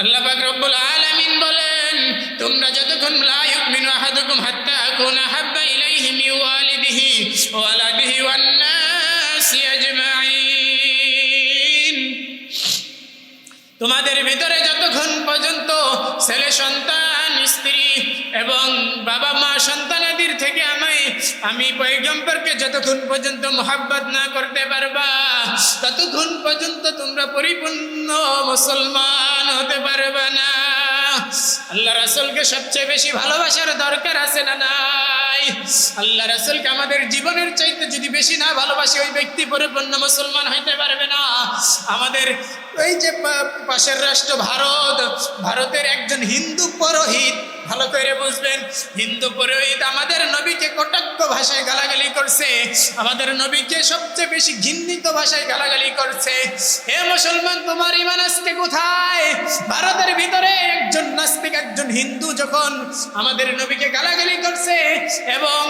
আল্লাহ পাক রব্বুল আলামিন বলেন, তোমরা যতক্ষণ লা ইউমিনু আহাদুকুম হাত্তা আকুনা হাব্বা ইলাইহি মিন ওয়ালিদিহি ওয়ালাদিহি ওয়ান নাসি আজমাইন। তোমাদের ভিতরে যতক্ষণ পর্যন্ত ছেলে, সন্তান, স্ত্রী এবং বাবা মা সন্তানাদির থেকে আমি পৈগম্বরকে যতক্ষণ পর্যন্ত মোহাব্বত না করতে পারবা, ততক্ষণ পর্যন্ত তোমরা পরিপূর্ণ মুসলমান হতে পারবে না। আল্লাহ রাসুলকে সবচেয়ে বেশি ভালোবাসার দরকার আছে না নাই? আল্লাহ রাসুলকে আমাদের জীবনের চাইতে যদি বেশি না ভালোবাসি, ওই ব্যক্তি পরিপূর্ণ মুসলমান হইতে পারবে না। আমাদের এই যে পাশের রাষ্ট্র ভারত, ভারতের একজন হিন্দু পুরোহিত, ভালো করে বুঝবেন, হিন্দু পুরোহিত আমাদের নবীকে কটাক্ষ ভাষায় গালাগালি করছে, আমাদের নবীকে সবচেয়ে বেশি ঘিন্নিত ভাষায় গালাগালি করছে। হে মুসলমান, তোমার ইমান আজকে কোথায়? ভারতের ভিতরে একজন নাস্তিক, একজন হিন্দু যখন আমাদের নবীকে গালাগালি করছে এবং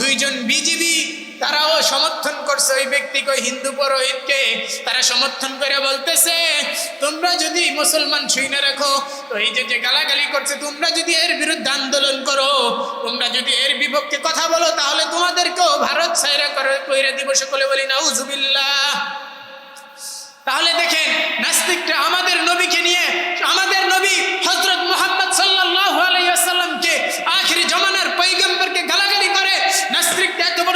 দুইজন বিজিবি তারাও সমর্থন করছে ওই ব্যক্তিকে হিন্দু পুরোহিতকে। তারা সমর্থন করে বলতেছে, তোমরা যদি মুসলমান শুইনে রাখো, তো এই যে যে গালাগালি করছে, তোমরা যদি এর বিরুদ্ধে আন্দোলন করো, তোমরা যদি এর বিপক্ষে কথা বলো, তাহলে তোমাদেরকেও ভারত সাইরা করে, কইরা দিব সকলে বলি, নাউজুবিল্লাহ। তাহলে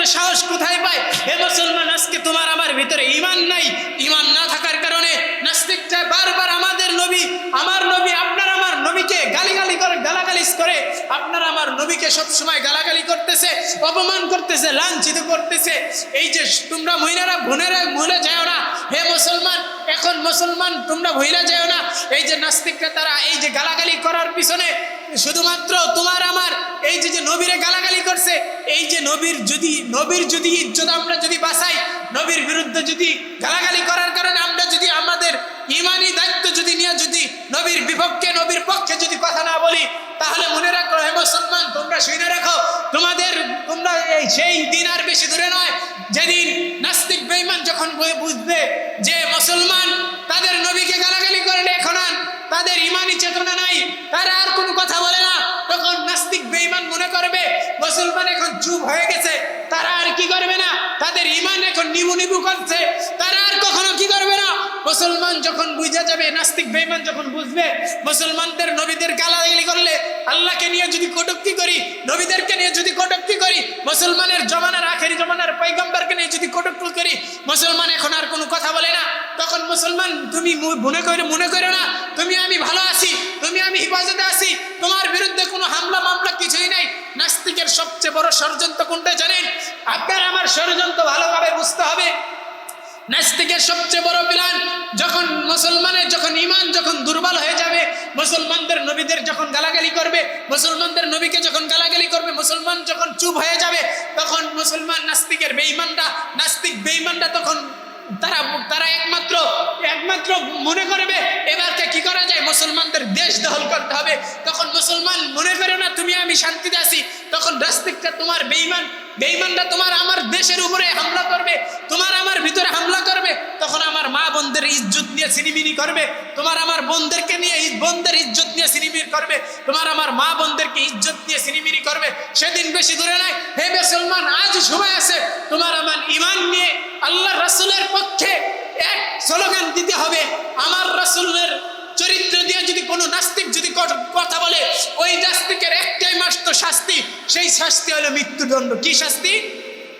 সাহস কোথায় পায়? হে মুসলমান আজকে তোমার আমার ভিতরে ইমান নাই। ঈমান না থাকার কারণে নাস্তিকরা বারবার আমাদের নবী আমার নবী আপনার আমার নবীকে গালিগালি করে গালাগালিস করে আপনার আমার নবীকে সব সময় গালাগালি করতেছে, অপমান করতেছে, লাঞ্ছিত করতেছে। এই যে তোমরা মহিলারা, বোনেরা ভুলে যাও না। হে মুসলমান, এখন মুসলমান, তোমরা ভুলে যাও না। এই যে নাস্তিকরা, তারা এই যে গালাগালি করার পিছনে শুধুমাত্র তোমার আমার, এই যে যে নবীরে গালাগালি করছে, এই যে নবীর যদি নবীর যদি ইজ্জত আমরা যদি বাঁচাই, নবীর বিরুদ্ধে যদি গালাগালি করার কারণে আমরা যদি আমাদের ইমানি দায়িত্ব যদি নিয়ে যদি নবীর বিপক্ষে নবীর পক্ষে যদি কথা না বলি, তাহলে মনে রাখো হে মুসলমান, তোমরা শুনে রাখো, তোমাদের, তোমরা এই সেই দিন আর বেশি দূরে নয়। যেদিন নাস্তিক বেঈমান যখন বুঝবে যে মুসলমান তাদের নবীকে গালাগালি করলে এখন তাদের ইমানি চেতনা নাই, তারা আর কোনো কথা বলে না। তখন নাস্তিক বেঈমান মনে করবে, মুসলমান এখন চুপ হয়ে গেছে, তারা আর কি করবে না? তাদের ইমান এখন নিবু নিবু করছে, তারা আর কখনো মুসলমান যখন বুঝা যাবে, নাস্তিক বেঈমান যখন বুঝবে, মুসলমানদের নবীদের গালাগালি করলে আল্লাহকে নিয়ে যদি কটুক্তি করি, নবীদেরকে নিয়ে যদি কটুক্তি করি, মুসলমানের জমানার আখেরি জমানার পৈগম্বরকে নিয়ে যদি কটুক্তি করি, মুসলমান এখন আর কোনো কথা বলে না। তখন মুসলমান, তুমি মনে করে, মনে করো না, তুমি আমি ভালো আছি, তুমি আমি হিফাজতে আছি, তোমার বিরুদ্ধে কোনো হামলা মামলা কিছুই নাই। নাস্তিকের সবচেয়ে বড় ষড়যন্ত্র কোনটা জানেন? আপনার আমার ষড়যন্ত্র ভালোভাবে বুঝতে হবে। নাস্তিকের সবচেয়ে বড় প্ল্যান যখন মুসলমানের যখন ইমান যখন দুর্বল হয়ে যাবে, মুসলমানদের নবীদের যখন গালাগালি করবে, মুসলমানদের নবীকে যখন গালাগালি করবে, মুসলমান যখন চুপ হয়ে যাবে, তখন মুসলমান নাস্তিকের বেঈমানরা, নাস্তিক বেঈমানরা তখন তারা তারা একমাত্র একমাত্র মনে করবে, এবারকে কি করা যায়? মুসলমানদের দেশ দখল করতে হবে। তখন মুসলমান মনে করে না, তুমি, আমি শান্তিতে আছি। তখন নাস্তিকটা তোমার বেঈমান বেঈমানরা তোমার আমার দেশের উপরে হামলা করবে, তোমার আমার ভিতরে হামলা করবে, তখন আমার মা বোনদের ইজ্জত নিয়ে সিনিমিনি করবে, তোমার আমার বোনদেরকে নিয়ে বোনদের ইজ্জত নিয়ে সিনিমিনি করবে, তোমার আমার মা বোনদেরকে ইজ্জত নিয়ে সিনিমিনি করবে, সেদিন বেশি দূরে নাই। হে মুসলমান, আজ সময় আছে, তোমার আমার ইমান নিয়ে আল্লাহ রাসূলের পক্ষে এক স্লোগান দিতে হবে, আমার রাসূলের চরিত্র দিয়ে যদি কোনো নাস্তিক যদি কথা বলে, ওই নাস্তিকের একটাই মাস তো শাস্তি, সেই শাস্তি হলো মৃত্যুদণ্ড। কি শাস্তি?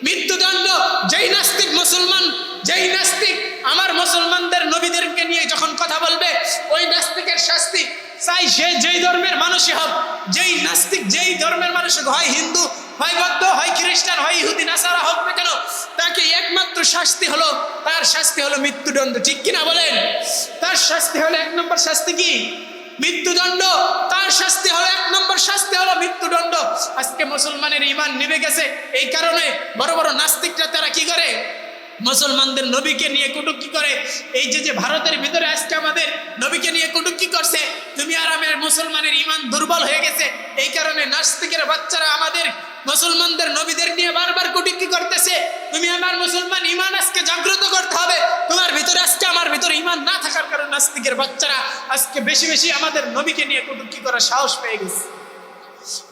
মৃত্যুদণ্ড। যেই নাস্তিক মুসলমান, যেই নাস্তিক আমার মুসলমানদের নবীদেরকে নিয়ে যখন কথা বলবে, ওই নাস্তিকের শাস্তি চাই সে যেই ধর্মের মানুষই হোক, যেই নাস্তিক, যেই ধর্মের মানুষ হয় হিন্দু, হয় বৌদ্ধ, হয় খ্রিস্টান, হয় ইহুদি, নাসারা হোক না কেন, তাকে একমাত্র শাস্তি হলো, তার শাস্তি হলো মৃত্যুদণ্ড, ঠিক কিনা বলেন? তার শাস্তি হলো এক নম্বর শাস্তি কি? মৃত্যুদণ্ড। তার শাস্তি হলো এক নম্বর শাস্তি হলো মৃত্যুদণ্ড। আজকে মুসলমানের ইমান নেমে গেছে, এই কারণে বড় বড় নাস্তিকরা তারা কি করে? মুসলমানদের নবীকে নিয়ে কটুক্তি করে। এই যে যে ভারতের ভিতরে আজকে আমাদের নবীকে নিয়ে কটুক্তি করছে, তুমি আর আমি মুসলমানের ইমান দুর্বল হয়ে গেছে। এই কারণে নাস্তিকের বাচ্চারা আমাদের মুসলমানদের নবীদের নিয়ে বারবার কুটিকি করতেছে। তুমি আমার মুসলমান ইমান আজকে জাগ্রত করতে হবে। তোমার ভিতরে আজকে, আমার ভিতরে ইমান না থাকার কারণে নাস্তিকের বাচ্চারা আজকে বেশি বেশি আমাদের নবীকে নিয়ে কুটুকি করার সাহস পেয়ে গেছে।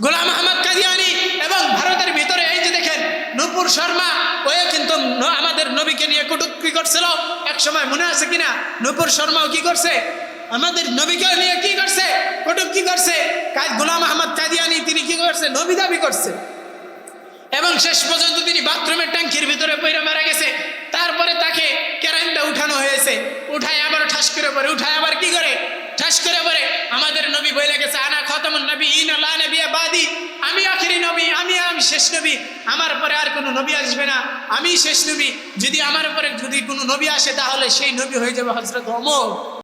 গোলাম আহমদ কাদিয়ানি এবং ভারতের ভিতরে এই যে দেখেন, নূপুর শর্মা, ওয়ে কিন্তু আমাদের নবীকে নিয়ে কটুক্তি করছিল। এক সময় মনে আছে কিনা? নূপুর শর্মাও কি করছে? আমাদের নবীকে নিয়ে কি করছে? কটুক্তি করছে। গোলাম আহমদ কাদিয়ানি তিনি কি করছে? নবী দাবি করছে। এবং শেষ পর্যন্ত তিনি বাথরুমের ট্যাঙ্কির ভিতরে পইরা মারা গেছে। তারপরে তাকে কেরাইন্দা উঠানো হয়েছে। উঠায় আবার ঠাস করে পরে, উঠায় আবার কি করে? ঠাস করে পরে আমাদের নবী বলে গেছে, আনা খতমুন নবী ইন লা নবিয়া বাদি আমি আখেরি নবী আমি আমি শেষ নবী, আমার পরে আর কোনো নবী আসবে না। আমি শেষ নবী। যদি আমার পরে যদি কোনো নবী আসে, তাহলে সেই নবী হয়ে যাবে হজরত অমর